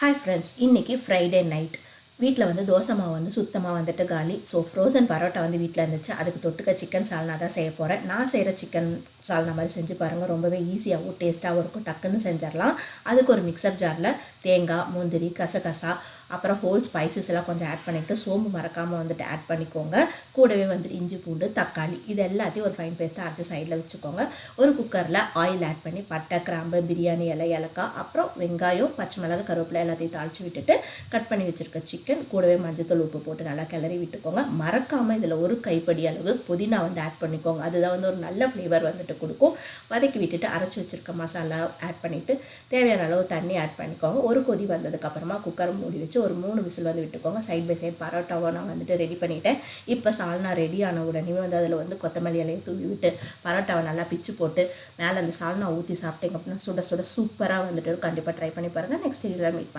Hi friends இன்றைக்கி Friday night வீட்டில் வந்து தோசை மாவு வந்து சுத்தமாக வந்துட்டு காலி. ஸோ ஃப்ரோசன் பரோட்டா வந்து வீட்டில் இருந்துச்சு. அதுக்கு தொட்டுக்க சிக்கன் சால்னா தான் செய்ய போகிறேன் நான் செய்கிற சிக்கன் சால்னா மாதிரி செஞ்சு பாருங்கள் ரொம்பவே ஈஸியாகவும் டேஸ்ட்டாகவும் இருக்கும். டக்குன்னு செஞ்சிடலாம். அதுக்கு ஒரு மிக்சர் ஜாரில் தேங்காய் முந்திரி கசகசா அப்புறம் ஹோல் ஸ்பைசஸ் எல்லாம் கொஞ்சம் ஆட் பண்ணிவிட்டு சோம்பு மறக்காமல் வந்துட்டு ஆட் பண்ணிக்கோங்க. கூடவே வந்துட்டு இஞ்சி பூண்டு தக்காளி இது எல்லாத்தையும் ஒரு ஃபைன் பேஸ்ட்டாக அரைச்சி சைடில் வச்சுக்கோங்க. ஒரு குக்கரில் ஆயில் ஆட் பண்ணி பட்டை கிராம்பு பிரியாணி இலை இலக்காய் அப்புறம் வெங்காயம் பச்சை மிளகா கருவேப்பிலை எல்லாத்தையும் தாளித்து விட்டுட்டு கட் பண்ணி வச்சுருக்க சிக்கன் கூடவே மஞ்சத்தூள் உப்பு போட்டு நல்லா கிளறி விட்டுக்கோங்க. மறக்காமல் இதில் ஒரு கைப்படி அளவு புதினா வந்து ஆட் பண்ணிக்கோங்க. அதுதான் வந்து ஒரு நல்ல ஃப்ளேவர் வந்துட்டு கொடுக்கும். வதக்கி விட்டுட்டு அரைச்சி வச்சுருக்க மசாலா ஆட் பண்ணிவிட்டு தேவையான அளவு தண்ணி ஆட் பண்ணிக்கோங்க. ஒரு கொதி வந்ததுக்கப்புறமா குக்கரை மூடி வச்சு ஒரு மூணு விசில் வந்து விட்டுக்கோங்க. சைட் பை சைட் பரோட்டாவை நான் வந்துட்டு ரெடி பண்ணிட்டேன். இப்போ சால்னா ரெடி ஆன உடனே வந்து அதில் வந்து கொத்தமல்லி இலையை தூவி விட்டு பரோட்டாவை நல்லா பிச்சு போட்டு மேலே அந்த சால்னா ஊற்றி சாப்பிட்டீங்க அப்படின்னா சுட சுட சூப்பராக வந்துட்டு கண்டிப்பாக ட்ரை பண்ணி பாருங்கள் நெக்ஸ்ட் இதில் மீட் பண்ணலாம்.